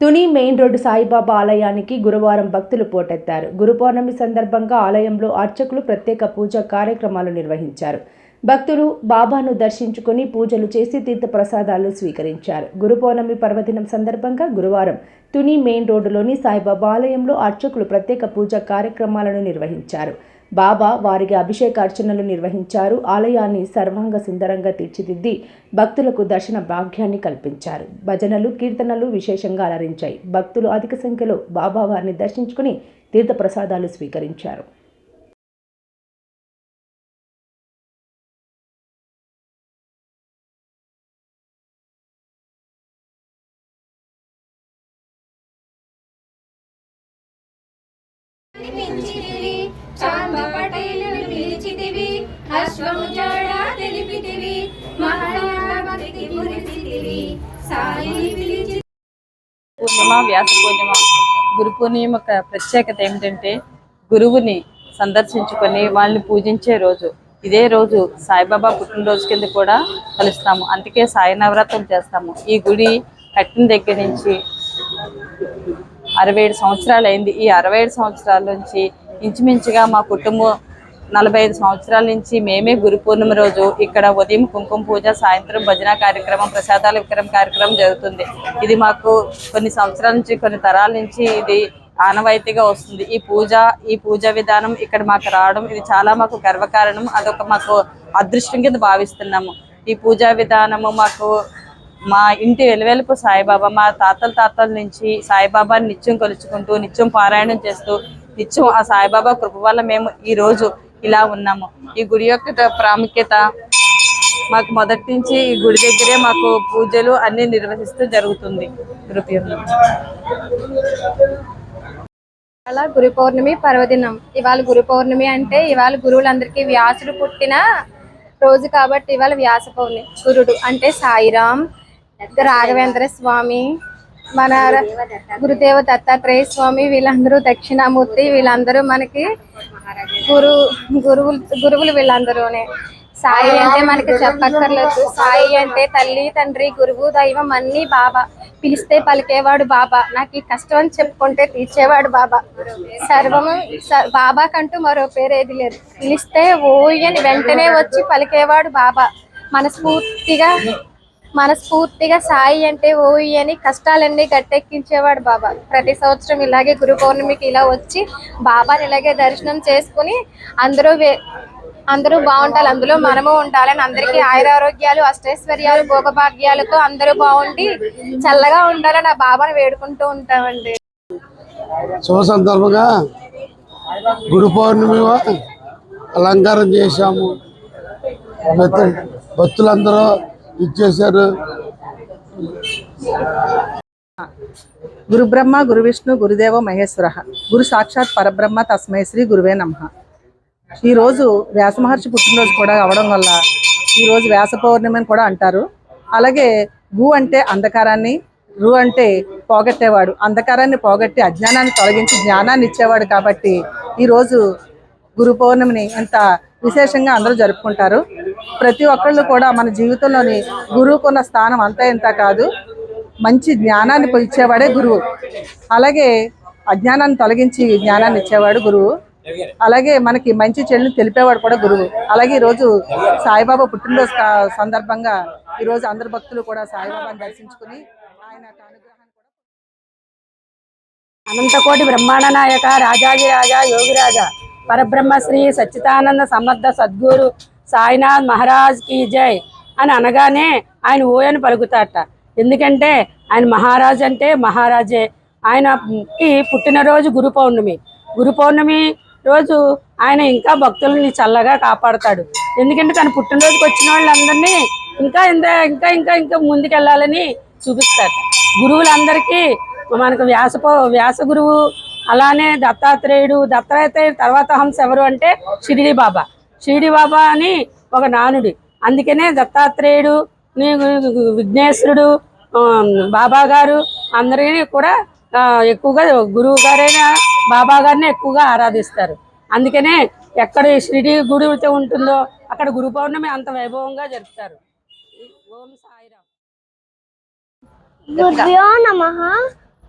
Tuni main road Saibaba ఆలయానికి గురువారం భక్తులు పోటెత్తారు. గురు పౌర్ణమి సందర్భంగా ఆలయంలో అర్చకులు ప్రత్యేక పూజా కార్యక్రమాలు నిర్వహించారు. భక్తులు బాబాను దర్శించుకుని పూజలు చేసి తీర్థ ప్రసాదాలు స్వీకరించారు. గురు పౌర్ణమి పర్వదినం సందర్భంగా గురువారం తుని మెయిన్ రోడ్డులోని సాయిబాబా ఆలయంలో అర్చకులు ప్రత్యేక పూజా కార్యక్రమాలను నిర్వహించారు. బాబా వారికి అభిషేకార్చనలు నిర్వహించారు. ఆలయాన్ని సర్వాంగ సుందరంగా తీర్చిదిద్ది భక్తులకు దర్శన భాగ్యాన్ని కల్పించారు. భజనలు కీర్తనలు విశేషంగా అలరించాయి. భక్తులు అధిక సంఖ్యలో బాబా వారిని దర్శించుకుని తీర్థ ప్రసాదాలు స్వీకరించారు. చాంద పిలిచితివి అశ్వము జోడ తెలిపితివి పిలిచి పూర్ణిమ వ్యాస పూర్ణిమ. గురు పూర్ణిమ ప్రత్యేకత ఏమిటంటే గురువుని సందర్శించుకొని వాళ్ళని పూజించే రోజు. ఇదే రోజు సాయిబాబా పుట్టినరోజు కింద కూడా కలుస్తాము. అందుకే సాయి నవరాత్రులు చేస్తాము. ఈ గుడి కట్టిన దగ్గర నుంచి అరవై ఏడు సంవత్సరాలు అయింది. ఈ అరవై ఏడు సంవత్సరాల నుంచి ఇంచుమించుగా మా కుటుంబం నలభై ఐదు సంవత్సరాల నుంచి మేమే గురు పూర్ణిమ రోజు ఇక్కడ ఉదయం కుంకుమ పూజ సాయంత్రం భజన కార్యక్రమం ప్రసాదాల విక్రమ కార్యక్రమం జరుగుతుంది. ఇది మాకు కొన్ని సంవత్సరాల నుంచి కొన్ని తరాల నుంచి ఇది ఆనవాయితీగా వస్తుంది. ఈ పూజ ఈ పూజ విధానం ఇక్కడ మాకు రావడం ఇది చాలా మాకు గర్వకారణం. అదొక మాకు అదృష్టం కింద భావిస్తున్నాము. ఈ పూజా విధానము మాకు మా ఇంటి వెలువెలుపు సాయిబాబా మా తాతల తాతల నుంచి సాయిబాబాని నిత్యం కొలుచుకుంటూ నిత్యం పారాయణం చేస్తూ నిత్యం ఆ సాయిబాబా కృప వల్ల మేము ఈ రోజు ఇలా ఉన్నాము. ఈ గుడి యొక్క ప్రాముఖ్యత మాకు మొదటి నుంచి ఈ గుడి దగ్గరే మాకు పూజలు అన్ని నిర్వహిస్తూ జరుగుతుంది. గురుపీర్ణం ఇవాళ గురు పౌర్ణమి పర్వదినం. ఇవాళ గురు పౌర్ణమి అంటే ఇవాళ గురువులందరికీ వ్యాసుడు పుట్టిన రోజు కాబట్టి ఇవాళ వ్యాస పౌర్ణమి. గురుడు అంటే సాయిరాం. రాఘవేంద్ర స్వామి మన గురుదేవ దత్తాత్రేయ స్వామి వీళ్ళందరూ దక్షిణామూర్తి వీళ్ళందరూ మనకి గురు గురువులు గురువులు వీళ్ళందరూనే. సాయి అంటే మనకి చెప్పక్కర్లేదు. సాయి అంటే తల్లి తండ్రి గురువు దైవం అన్ని బాబా. పిలిస్తే పలికేవాడు బాబా. నాకు ఈ కష్టం అని చెప్పుకుంటే తీర్చేవాడు బాబా. సర్వము బాబా కంటూ మరో పేరు ఏది లేదు. పిలిస్తే ఓయని వెంటనే వచ్చి పలికేవాడు బాబా. మనస్ఫూర్తిగా మనస్ఫూర్తిగా సాయి అంటే ఓయి అని కష్టాలన్నీ గట్టెక్కించేవాడు బాబా. ప్రతి సంవత్సరం ఇలాగే గురు పౌర్ణమికి ఇలా వచ్చి బాబాని ఇలాగే దర్శనం చేసుకుని అందరూ వే- అందరూ బాగుండాలి అందులో మనము ఉండాలని అందరికీ ఆయురారోగ్యాలు అష్టైశ్వర్యాలు భోగభాగ్యాలతో అందరూ బాగుండి చల్లగా ఉండాలని ఆ బాబాని వేడుకుంటూ ఉంటామండి. శుభ సందర్భంగా గురు పౌర్ణమి అలంకారం చేశాము. భక్తులందరూ ఇచ్చేశారు. గురు బ్రహ్మ గురు విష్ణు గురుదేవ మహేశ్వర. గురు సాక్షాత్ పరబ్రహ్మ తస్మై శ్రీ గురువే నమ. ఈరోజు వ్యాస మహర్షి పుట్టినరోజు కూడా అవడం వల్ల ఈరోజు వ్యాస పౌర్ణమి అని కూడా అంటారు. అలాగే గు అంటే అంధకారాన్ని రు అంటే పోగొట్టేవాడు. అంధకారాన్ని పోగొట్టి అజ్ఞానాన్ని తొలగించి జ్ఞానాన్ని ఇచ్చేవాడు కాబట్టి ఈరోజు గురు పౌర్ణమిని ఎంత విశేషంగా అందరూ జరుపుకుంటారు. ప్రతి ఒక్కళ్ళు కూడా మన జీవితంలోని గురువుకున్న స్థానం అంతా ఇంత కాదు. మంచి జ్ఞానాన్ని ఇచ్చేవాడే గురువు. అలాగే అజ్ఞానాన్ని తొలగించి జ్ఞానాన్ని ఇచ్చేవాడు గురువు. అలాగే మనకి మంచి చెడుని తెలిపేవాడు కూడా గురువు. అలాగే ఈరోజు సాయిబాబా పుట్టినరోజు సందర్భంగా ఈరోజు అందరు భక్తులు కూడా సాయిబాబాను దర్శించుకుని ఆయన అనంతకోటి బ్రహ్మాండ నాయక రాజాజి రాజా పరబ్రహ్మ శ్రీ సచ్చిదానంద సమర్థ సద్గురు సాయినాథ్ మహారాజ్కి జై అని అనగానే ఆయన ఓయని పలుకుతారట. ఎందుకంటే ఆయన మహారాజ్ అంటే మహారాజే. ఆయనకి పుట్టినరోజు గురు పౌర్ణమి. గురు పౌర్ణమి రోజు ఆయన ఇంకా భక్తులని చల్లగా కాపాడతాడు. ఎందుకంటే తన పుట్టినరోజుకి వచ్చిన వాళ్ళందరినీ ఇంకా ఇంత ఇంకా ఇంకా ఇంకా ముందుకెళ్ళాలని చూపిస్తాడు గురువులందరికీ మనకు వ్యాసపో వ్యాస గురువు అలానే దత్తాత్రేయుడు దత్తాత్రేయుడు తర్వాత హంస ఎవరు అంటే షిరిడి బాబా. షిరిడి బాబా అని ఒక నానుడి. అందుకనే దత్తాత్రేయుడు విఘ్నేశ్వరుడు బాబా గారు అందరినీ కూడా ఎక్కువగా గురువు గారైన బాబా గారిని ఎక్కువగా ఆరాధిస్తారు. అందుకనే ఎక్కడ షిరిడి గుడి అయితే ఉంటుందో అక్కడ గురు పౌర్ణమి అంత వైభవంగా జరుపుతారు. ఓం సాయిరామ్. నమ.